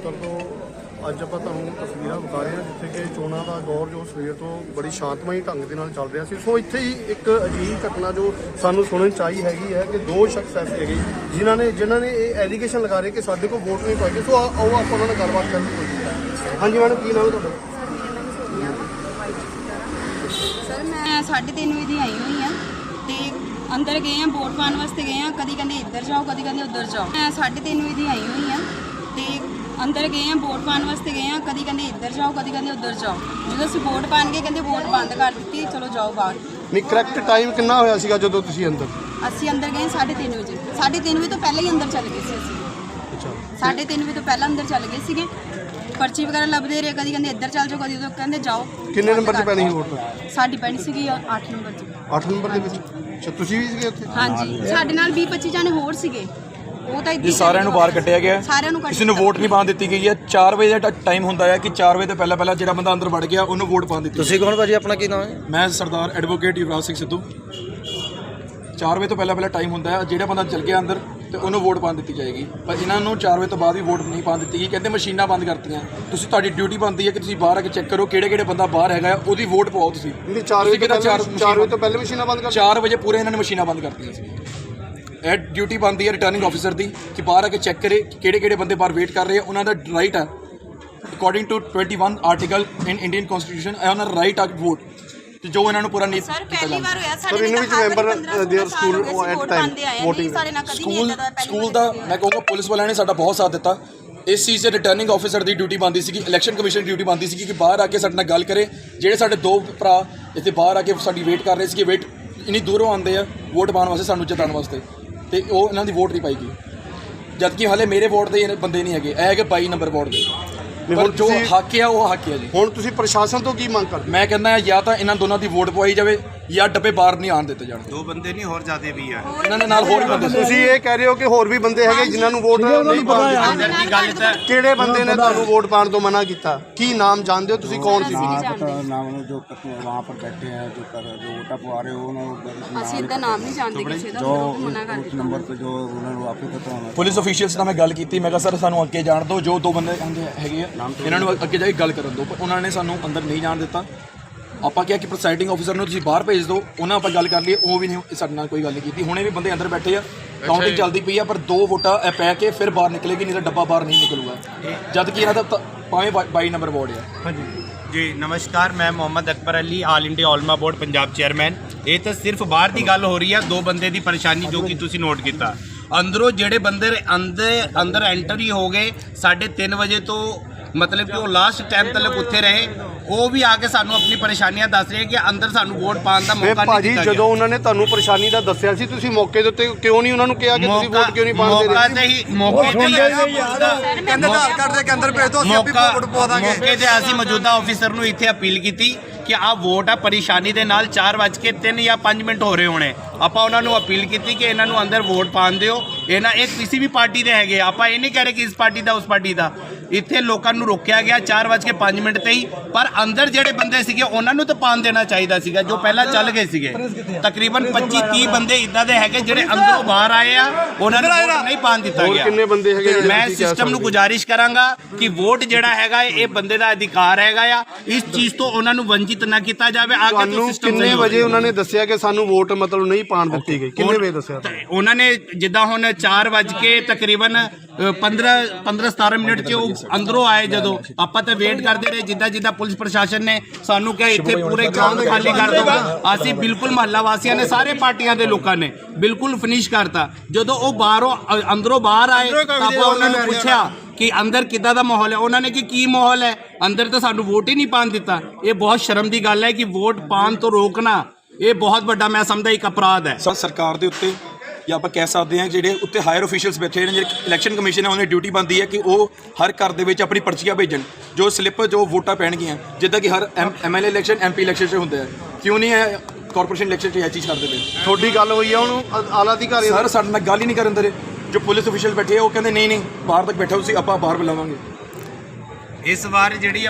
ਦਫ਼ਤਰ ਤੋਂ ਅੱਜ ਆਪਾਂ ਤੁਹਾਨੂੰ ਤਸਵੀਰਾਂ ਵਿਖਾ ਰਹੇ ਹਾਂ, ਜਿੱਥੇ ਕਿ ਚੋਣਾਂ ਦਾ ਦੌਰ ਜੋ ਸਵੇਰ ਤੋਂ ਬੜੀ ਸ਼ਾਂਤਮਈ ਢੰਗ ਦੇ ਨਾਲ ਚੱਲ ਰਿਹਾ ਸੀ। ਸੋ ਇੱਥੇ ਹੀ ਇੱਕ ਅਜੀਬ ਘਟਨਾ ਜੋ ਸਾਨੂੰ ਸੁਣਨ ਚ ਆਈ ਹੈਗੀ ਹੈ ਕਿ ਦੋ ਸ਼ਖਸ ਐਸੇ ਹੈਗੇ, ਜਿਨ੍ਹਾਂ ਨੇ ਜਿਨ੍ਹਾਂ ਨੇ ਇਹ ਐਲੀਗੇਸ਼ਨ ਲਗਾ ਰਹੇ ਕਿ ਸਾਡੇ ਕੋਲ ਵੋਟ ਨਹੀਂ ਪਾਈ ਸੋ ਆਓ ਆਪਾਂ ਉਹਨਾਂ ਨਾਲ ਗੱਲਬਾਤ ਕਰਨ ਦੀ ਕੋਸ਼ਿਸ਼ ਕਰਾਂਗੇ। ਹਾਂਜੀ ਮੈਡਮ, ਕੀ ਨਾਮ ਹੈ ਤੁਹਾਡਾ? ਸਰ, ਮੈਂ 3:30 ਵਜੇ ਦੀ ਆਈ ਹੋਈ ਹਾਂ ਤੇ ਅੰਦਰ ਗਏ ਆ ਵੋਟ ਪਾਉਣ ਵਾਸਤੇ ਗਏ ਆ ਕਦੀ ਕਹਿੰਦੇ ਇੱਧਰ ਜਾਓ, ਕਦੀ ਕਹਿੰਦੇ ਉੱਧਰ ਜਾਓ। ਮੈਂ 3:30 ਵਜੇ ਦੀ ਆਈ ਹੋਈ ਹਾਂ ਤੇ ਅੰਦਰ ਗਏ ਆ ਵੋਟ ਪਾਉਣ ਵਾਸਤੇ ਗਏ ਆ ਕਦੀ ਕਹਿੰਦੇ ਇੱਧਰ ਜਾਓ ਕਦੀ ਕਹਿੰਦੇ ਉੱਧਰ ਜਾਓ। ਜਦੋਂ ਅਸੀਂ ਵੋਟ ਪਾਣ ਗਏ ਕਹਿੰਦੇ ਵੋਟ ਬੰਦ ਕਰ ਦਿੱਤੀ ਚਲੋ ਜਾਓ ਬਾਹਰ। ਨਹੀਂ ਕਰੈਕਟ ਟਾਈਮ ਕਿੰਨਾ ਹੋਇਆ ਸੀਗਾ ਜਦੋਂ ਤੁਸੀਂ ਅੰਦਰ? ਅਸੀਂ ਅੰਦਰ ਗਏ 3:30 ਵਜੇ। 3:30 ਵਜੇ ਤੋਂ ਪਹਿਲਾਂ ਹੀ ਅੰਦਰ ਚੱਲ ਗਏ ਸੀ ਅਸੀਂ। ਅੱਛਾ। 3:30 ਵਜੇ ਤੋਂ ਪਹਿਲਾਂ ਅੰਦਰ ਚੱਲ ਗਏ ਸੀਗੇ। ਪਰਚੀ ਵਗੈਰਾ ਲੱਭਦੇ ਰਹੇ ਕਦੀ ਕਹਿੰਦੇ ਇੱਧਰ ਚੱਲ ਜਾਓ ਕਦੀ ਉਧਰ ਕਹਿੰਦੇ ਜਾਓ। ਕਿੰਨੇ ਨੰਬਰ 'ਚ ਪੈਣੀ ਸੀ ਵੋਟ? ਸਾਡੀ ਪੈਣੀ ਸੀਗੀ 8 ਨੰਬਰ 'ਚ। 8 ਨੰਬਰ ਦੇ ਵਿੱਚ? ਅੱਛਾ ਤੁਸੀਂ ਵੀ ਸੀਗੇ ਉੱਥੇ? ਹਾਂਜੀ। ਸਾਡੇ ਨਾਲ 20 25 ਜਾਣੇ ਹੋਰ ਸੀਗੇ। ਉਹ ਤਾਂ ਇੱਦਾਂ ਜੀ ਸਾਰਿਆਂ ਨੂੰ ਬਾਹਰ ਕੱਢਿਆ ਗਿਆ। ਸਾਰਿਆਂ ਨੂੰ ਕਿਸੇ ਨੂੰ ਵੋਟ ਨਹੀਂ ਪਾਉਣ ਦਿੱਤੀ ਗਈ ਹੈ। 4 ਵਜੇ ਦਾ ਟਾਈਮ ਹੁੰਦਾ ਹੈ ਕਿ 4 ਵਜੇ ਤੋਂ ਪਹਿਲਾਂ ਪਹਿਲਾਂ ਜਿਹੜਾ ਬੰਦਾ ਅੰਦਰ ਵੜ ਗਿਆ ਉਹਨੂੰ ਵੋਟ ਪਾਉਣ ਦਿੱਤੀ ਤੁਸੀਂ ਕੌਣ ਭਾਜੀ? ਆਪਣਾ ਕੀ ਨਾਮ ਹੈ? ਮੈਂ ਸਰਦਾਰ ਐਡਵੋਕੇਟ ਯੁਵਰਾਜ ਸਿੰਘ ਸਿੱਧੂ। 4 ਵਜੇ ਤੋਂ ਪਹਿਲਾਂ ਪਹਿਲਾਂ ਟਾਈਮ ਹੁੰਦਾ ਹੈ। ਜਿਹੜਾ ਬੰਦਾ ਚਲ ਗਿਆ ਅੰਦਰ ਤੇ ਉਹਨੂੰ ਵੋਟ ਪਾਉਣ ਦਿੱਤੀ ਜਾਏਗੀ। ਪਰ ਇਹਨਾਂ ਨੂੰ 4 ਵਜੇ ਤੋਂ ਬਾਅਦ ਵੀ ਵੋਟ ਨਹੀਂ ਪਾਉਣ ਦਿੱਤੀ ਗਈ। ਕਹਿੰਦੇ ਮਸ਼ੀਨਾਂ ਬੰਦ ਕਰਤੀਆਂ। ਤੁਸੀਂ ਤੁਹਾਡੀ ਡਿਊਟੀ ਬਣਦੀ ਹੈ ਕਿ ਤੁਸੀਂ ਬਾਹਰ ਆ ਕੇ ਚੈੱਕ ਕਰੋ ਕਿਹੜੇ ਕਿਹੜੇ ਬੰਦਾ ਬਾਹਰ ਹੈਗਾ ਉਹਦੀ ਵੋਟ ਪਾਓ ਤੁਸੀਂ। ਨਹੀਂ 4 ਵਜੇ ਤੁਸੀਂ ਤੋਂ ਕਿਹੜਾ ਪਹਿਲਾਂ ਚਾਰ 4 ਵਜੇ ਤੋਂ ਪਹਿਲਾਂ ਮਸ਼ੀਨਾਂ ਬੰਦ ਕਰ 4 ਵਜੇ ਪੂਰੇ ਇਹਨਾਂ ਨੇ ਮਸ਼ੀਨਾਂ ਬੰਦ ਕਰਤੀਆਂ ਸੀ। ਇਹ ਡਿਊਟੀ ਬੰਦੀ ਹੈ ਰਿਟਰਨਿੰਗ ਆਫੀਸਰ ਦੀ ਕਿ ਬਾਹਰ ਆ ਕੇ ਚੈੱਕ ਕਰੇ ਕਿਹੜੇ ਕਿਹੜੇ ਬੰਦੇ ਬਾਹਰ ਵੇਟ ਕਰ ਰਹੇ ਆ। ਉਹਨਾਂ ਦਾ ਰਾਈਟ ਹੈ according to 21 article in Indian constitution ਹੈ ਉਹਨਾਂ ਦਾ ਰਾਈਟ ਆ ਵੋਟ ਤੇ ਜੋ ਇਹਨਾਂ ਨੂੰ ਪੂਰਾ ਨਹੀਂ ਸਰ ਪਹਿਲੀ ਵਾਰ ਹੋਇਆ ਸਾਡੇ ਇਹਨੂੰ ਨਾਲ ਵਿੱਚ ਹਰ member, ਵਾਰੀ 15 their ਸਾਲ school ਹੋ ਗਏ ਸੀ, at ਵੋਟ time ਪਾਉਂਦੇ ਆਏ ਆ, voting ਨਹੀਂ ਸਾਡੇ ਨਾਲ ਕਦੀ ਨਹੀਂ ਸਕੂਲ ਏਦਾਂ ਦਾ ਪਹਿਲੀ ਸਕੂਲ ਦਾ ਮੈਂ ਕਹੂੰਗਾ ਪੁਲਿਸ ਵਾਲਿਆਂ ਨੇ ਸਾਡਾ ਬਹੁਤ ਸਾਥ ਦਿੱਤਾ। ਇਸ ਚੀਜ਼ ਦੇ ਰਿਟਰਨਿੰਗ ਆਫੀਸਰ ਦੀ ਡਿਊਟੀ ਬੰਦੀ ਸੀਗੀ ਇਲੈਕਸ਼ਨ ਕਮਿਸ਼ਨ ਦੀ ਡਿਊਟੀ ਬੰਦੀ ਸੀਗੀ ਕਿ ਬਾਹਰ ਆ ਕੇ ਸਾਡੇ ਨਾਲ ਗੱਲ ਕਰੇ। ਜਿਹੜੇ ਸਾਡੇ ਦੋ ਭਰਾ ਇੱਥੇ ਬਾਹਰ ਆ ਕੇ ਸਾਡੀ ਵੇਟ ਕਰ ਰਹੇ ਸੀ ਕਿ ਵੇਟ ਇੰਨੀ ਦੂਰੋਂ ਆਉਂਦੇ ਆ ਵੋਟ ਪਾਉਣ ਵਾਸਤੇ ਸਾਨੂੰ ਜਿਤਾਉਣ ਵਾਸਤੇ। ਤੇ ਉਹ ਇਹਨਾਂ ਦੀ ਵੋਟ ਨਹੀਂ ਪਾਈ ਗਈ। ਜਦ ਕਿ ਹਲੇ ਮੇਰੇ ਵੋਟ ਦੇ ਬੰਦੇ ਨਹੀਂ ਹੈਗੇ ਇਹ ਹੈਗੇ 22 ਨੰਬਰ ਵੋਟ ਦੇ। ਪਰ ਹੁਣ ਜੋ ਹੱਕ ਆ ਉਹ ਹੱਕ ਆ ਜੀ। ਹੁਣ ਤੁਸੀਂ ਪ੍ਰਸ਼ਾਸਨ ਤੋਂ ਕੀ ਮੰਗ ਕਰਦੇ ਮੈਂ ਕਹਿੰਦਾ ਜਾਂ ਤਾਂ ਇਹਨਾਂ ਦੋਨਾਂ ਦੀ ਵੋਟ ਪਵਾਈ ਜਾਵੇ ਜਾਂ ਡੱਬੇ ਬਾਹਰ ਨਹੀਂ ਆਣ ਦਿੱਤੇ ਜਾਣਗੇ। ਦੋ ਬੰਦੇ ਨਹੀਂ ਹੋਰ ਜ਼ਿਆਦੇ ਵੀ ਆ। ਇਹਨਾਂ ਦੇ ਨਾਲ ਹੋਰ ਵੀ ਬੰਦੇ ਤੁਸੀਂ ਇਹ ਕਹਿ ਰਹੇ ਹੋ ਕਿ ਹੋਰ ਵੀ ਬੰਦੇ ਹੈਗੇ ਜਿਨ੍ਹਾਂ ਨੂੰ ਵੋਟ ਨਹੀਂ ਪਾਉਣ ਦੀ ਗੱਲ ਤਾਂ ਕਿਹੜੇ ਬੰਦੇ ਨੇ ਤੁਹਾਨੂੰ ਵੋਟ ਪਾਉਣ ਤੋਂ ਮਨਾ ਕੀਤਾ? ਕੀ ਨਾਮ ਜਾਣਦੇ ਹੋ? ਤੁਸੀਂ ਕੌਣ ਸੀ? ਨਾਮ ਜੋ ਵਹਾਂ ਪਰ ਬੈਠੇ ਹੈ ਜੋ ਕਰ ਜੋ ਵੋਟਾਂ ਪਵਾ ਰਹੇ ਹੋ ਉਹਨਾਂ ਨੂੰ ਅਸੀਂ ਇਹਦਾ ਨਾਮ ਨਹੀਂ ਜਾਣਦੇ ਕਿਸੇ ਦਾ ਮਨਾ ਕਰ ਦਿੱਤਾ। ਨੰਬਰ ਤੇ ਜੋ ਉਹਨਾਂ ਨੂੰ ਆਪੇ ਪਤਾ ਹੋਣਾ। ਪੁਲਿਸ ਅਫੀਸ਼ੀਅਲਸ ਨਾਲ ਮੈਂ ਗੱਲ ਕੀਤੀ ਮੈਂ ਕਿਹਾ ਸਰ ਸਾਨੂੰ ਅੱਗੇ ਜਾਣ ਦਿਓ ਜੋ ਦੋ ਬੰਦੇ ਕਹਿੰਦੇ ਹੈਗੇ ਆ ਇਹਨਾਂ ਨੂੰ ਅੱਗੇ ਜਾ ਕੇ ਗੱਲ ਕਰਨ ਦਿਓ। ਪਰ ਉਹਨਾਂ ਨੇ ਸਾਨੂੰ ਅੰਦਰ ਨਹੀਂ ਜਾਣ ਦਿੱਤਾ। ਆਪਾਂ ਕਿਹਾ ਕਿ ਪ੍ਰੈਸਾਈਡਿੰਗ ਆਫੀਸਰ ਨੂੰ ਤੁਸੀਂ ਬਾਹਰ ਭੇਜ ਦਿਓ ਉਹਨਾਂ ਆਪਾਂ ਗੱਲ ਕਰ ਲਈਏ ਉਹ ਵੀ ਨਹੀਂ ਸਾਡੇ ਨਾਲ ਕੋਈ ਗੱਲ ਨਹੀਂ ਕੀਤੀ। ਹੁਣੇ ਵੀ ਬੰਦੇ ਅੰਦਰ ਬੈਠੇ ਆ ਕਾਊਂਟਿੰਗ ਚੱਲਦੀ ਪਈ ਆ ਪਰ ਦੋ ਵੋਟਾਂ ਇਹ ਪੈ ਕੇ ਫਿਰ ਬਾਹਰ ਨਿਕਲੇਗੀ ਨਹੀਂ ਤਾਂ ਡੱਬਾ ਬਾਹਰ ਨਹੀਂ ਨਿਕਲੂਗਾ। ਜਦ ਕਿ ਇਹਨਾਂ ਦਾ ਤਾਂ ਭਾਵੇਂ 22 ਨੰਬਰ ਵਾਰਡ ਆ। ਜੀ ਨਮਸਕਾਰ ਮੈਂ Mohammad Akbar Ali all India Ulama board Punjab chairman ਇਹ ਤਾਂ ਸਿਰਫ ਬਾਹਰ ਦੀ ਗੱਲ ਹੋ ਰਹੀ ਆ ਦੋ ਬੰਦੇ ਦੀ ਪਰੇਸ਼ਾਨੀ ਜੋ ਕਿ ਤੁਸੀਂ ਨੋਟ ਕੀਤਾ। ਅੰਦਰੋਂ ਜਿਹੜੇ ਬੰਦੇ ਅੰਦਰ ਅੰਦਰ ਐਂਟਰ ਹੀ ਹੋ ਗਏ 3:30 ਵਜੇ ਤੋਂ ਮਤਲਬ ਕਿ ਉਹ ਲਾਸਟ ਟਾਈਮ ਤੱਕ ਉੱਥੇ ਰਹੇ ਉਹ ਵੀ ਆ ਕੇ ਸਾਨੂੰ ਆਪਣੀ ਪਰੇਸ਼ਾਨੀਆਂ ਦੱਸ ਰਹੇ ਕਿ ਅੰਦਰ ਸਾਨੂੰ ਵੋਟ ਪਾਉਣ ਦਾ ਮੌਕਾ ਨਹੀਂ ਭਾਜੀ ਦਿੱਤਾ ਜਦੋਂ ਉਹਨਾਂ ਨੇ ਤੁਹਾਨੂੰ ਪਰੇਸ਼ਾਨੀ ਦਾ ਦੱਸਿਆ ਸੀ ਤੁਸੀਂ ਮੌਕੇ ਦੇ ਉੱਤੇ ਕਿਉਂ ਨਹੀਂ ਉਹਨਾਂ ਨੂੰ ਕਿਹਾ ਕਿ ਤੁਸੀਂ ਵੋਟ ਕਿਉਂ ਨਹੀਂ ਪਾਉਣ ਦੇ ਮੌਕਾ ਰਹੇ ਤੇ ਹੀ ਮੌਕੇ ਤੇ ਕਹਿੰਦੇ ਆਧਾਰ ਕਾਰਡ ਦੇ ਅੰਦਰ ਭੇਜ ਦੋ ਅਸੀਂ ਆਪੀ ਵੋਟ ਪਵਾ ਦਾਂਗੇ। ਮੌਕੇ ਤੇ ਅਸੀਂ ਮੌਜੂਦਾ ਆਫੀਸਰ ਨੂੰ ਇੱਥੇ ਅਪੀਲ ਕੀਤੀ ਕਿ ਆਹ ਵੋਟ ਆ ਪਰੇਸ਼ਾਨੀ ਦੇ ਨਾਲ 4:03 ਜਾਂ 5 ਮਿੰਟ ਹੋ ਰਹੇ ਹੋਣੇ। ਆਪਾਂ ਉਹਨਾਂ ਨੂੰ ਅਪੀਲ ਕੀਤੀ ਕਿ ਇਹਨਾਂ ਨੂੰ ਅੰਦਰ ਵੋਟ ਪਾਉਣ ਦਿਓ। ਇਹਨਾਂ ਇਹ ਕਿਸੇ ਵੀ ਪਾਰਟੀ ਦੇ ਹੈਗੇ ਆਪਾਂ ਇਹ ਨਹੀਂ ਕਹਿ ਰਹੇ ਕਿ ਇਸ ਪਾਰਟੀ ਦਾ ਉਸ ਪਾਰਟੀ ਦਾ। ਇੱਥੇ ਲੋਕਾਂ ਨੂੰ ਰੋਕਿਆ ਗਿਆ 4:05 ਮਿੰਟ ਤੇ ਹੀ। ਪਰ ਅੰਦਰ ਜਿਹੜੇ ਬੰਦੇ ਸੀਗੇ ਉਹਨਾਂ ਨੂੰ ਤਾਂ ਪਾਣ ਦੇਣਾ ਚਾਹੀਦਾ ਸੀਗਾ ਜੋ ਪਹਿਲਾਂ ਚੱਲ ਗਏ ਸੀਗੇ। ਤਕਰੀਬਨ 25 30 ਬੰਦੇ ਇਦਾਂ ਦੇ ਹੈਗੇ ਜਿਹੜੇ ਅੰਦਰੋਂ ਬਾਹਰ ਆਏ ਆ ਉਹਨਾਂ ਨੂੰ ਨਹੀਂ ਪਾਣ ਦਿੱਤਾ ਹੋਰ ਗਿਆ। ਕਿੰਨੇ ਬੰਦੇ ਹੈਗੇ ਮੈਂ ਸਿਸਟਮ ਨੂੰ? ਗੁਜ਼ਾਰਿਸ਼ ਕਰਾਂਗਾ ਕਿ ਵੋਟ ਜਿਹੜਾ ਹੈਗਾ ਇਹ ਬੰਦੇ ਦਾ ਅਧਿਕਾਰ ਹੈਗਾ ਆ। ਇਸ ਚੀਜ਼ ਤੋਂ ਉਹਨਾਂ ਨੂੰ ਵੰਚਿਤ ਨਾ ਕੀਤਾ ਜਾਵੇ। ਆ ਕੇ ਤੋਂ ਸਿਸਟਮ ਕਿੰਨੇ ਵਜੇ ਉਹਨਾਂ ਨੇ ਦੱਸਿਆ ਕਿ ਸਾਨੂੰ ਵੋਟ ਮਤਲਬ ਨਹੀਂ ਪਾਉਣ ਦਿੱਤੀ ਗਈ? ਕਿੰਨੇ ਵਜੇ ਦੱਸਿਆ ਉਹਨਾਂ ਨੇ ਜਿੱਦਾਂ ਹੁਣ 4 ਵਜ ਕੇ ਤਕਰੀਬਨ ਅ, 15 15 17 ਮਿੰਟ ਚ ਉਹ ਅੰਦਰੋਂ ਆਏ ਜਦੋਂ। ਆਪਾਂ ਤਾਂ ਵੇਟ ਕਰਦੇ ਰਹੇ ਜਿੱਦਾਂ ਜਿੱਦਾਂ ਪੁਲਿਸ ਪ੍ਰਸ਼ਾਸਨ ਨੇ ਸਾਨੂੰ ਕਿਹਾ ਇੱਥੇ ਪੂਰੇ ਗਰਾਊਂਡ ਖਾਲੀ ਕਰ ਦਿਓ। ਅਸੀਂ ਬਿਲਕੁਲ ਮਹੱਲਾ ਵਾਸੀਆਂ ਨੇ ਸਾਰੇ ਪਾਰਟੀਆਂ ਦੇ ਲੋਕਾਂ ਨੇ ਬਿਲਕੁਲ ਫਿਨਿਸ਼ ਕਰਤਾ। ਜਦੋਂ ਉਹ ਬਾਹਰੋਂ ਅੰਦਰੋਂ ਬਾਹਰ ਆਏ ਤਾਂ ਆਪਾਂ ਉਹਨਾਂ ਨੂੰ ਪੁੱਛਿਆ ਕਿ ਅੰਦਰ ਕਿੱਦਾਂ ਦਾ ਮਾਹੌਲ ਹੈ? ਉਹਨਾਂ ਨੇ ਕਿ ਕੀ ਮਾਹੌਲ ਹੈ? ਅੰਦਰ ਤਾਂ ਸਾਨੂੰ ਵੋਟ ਹੀ ਨਹੀਂ ਪਾਣ ਦਿੱਤਾ। ਇਹ ਬਹੁਤ ਸ਼ਰਮ ਦੀ ਗੱਲ ਹੈ ਕਿ ਵੋਟ ਪਾਣ ਤੋਂ ਰੋਕਣਾ ਇਹ ਬਹੁਤ ਵੱਡਾ ਮੈਂ ਸਮਝਦਾ ਇੱਕ ਅਪਰਾਧ ਹੈ। ਸਰਕਾਰ ਦੇ ਉੱਤੇ ਜਾਂ ਆਪਾਂ ਕਹਿ ਸਕਦੇ ਹਾਂ ਜਿਹੜੇ ਉੱਤੇ ਹਾਇਰ ਅਫੀਸ਼ੀਅਲਸ ਬੈਠੇ ਨੇ ਜਿਹੜੇ ਇਲੈਕਸ਼ਨ ਕਮਿਸ਼ਨ ਹੈ ਉਹਨਾਂ ਦੀ ਡਿਊਟੀ ਬਣਦੀ ਹੈ ਕਿ ਉਹ ਹਰ ਘਰ ਦੇ ਵਿੱਚ ਆਪਣੀ ਪਰਚੀਆਂ ਭੇਜਣ ਜੋ ਸਲਿੱਪ ਜੋ ਵੋਟਾਂ ਪੈਣਗੀਆਂ ਜਿੱਦਾਂ ਕਿ ਹਰ ਐਮਐਲਏ ਇਲੈਕਸ਼ਨ ਐਮਪੀ ਇਲੈਕਸ਼ਨ 'ਚ ਹੁੰਦੇ ਆ। ਕਿਉਂ ਨਹੀਂ ਹੈ ਕਾਰਪੋਰੇਸ਼ਨ ਇਲੈਕਸ਼ਨ 'ਚ ਇਹ ਚੀਜ਼ ਕਰਦੇ ਪਏ? ਤੁਹਾਡੀ ਗੱਲ ਹੋਈ ਆ ਉਹਨੂੰ ਆਲਾ ਅਧਿਕਾਰੀ ਸਰ ਸਾਡੇ ਨਾਲ ਗੱਲ ਹੀ ਨਹੀਂ ਕਰਨ ਦੇ ਰਹੇ। ਜੋ ਪੁਲਿਸ ਅਫੀਸ਼ੀਅਲ ਬੈਠੇ ਆ ਉਹ ਕਹਿੰਦੇ ਨਹੀਂ ਨਹੀਂ ਬਾਹਰ ਤੱਕ ਬੈਠੋ ਤੁਸੀਂ ਆਪਾਂ ਬਾਹਰ ਬੁਲਾਵਾਂਗੇ। ਇਸ ਵਾਰ ਜਿਹੜੀ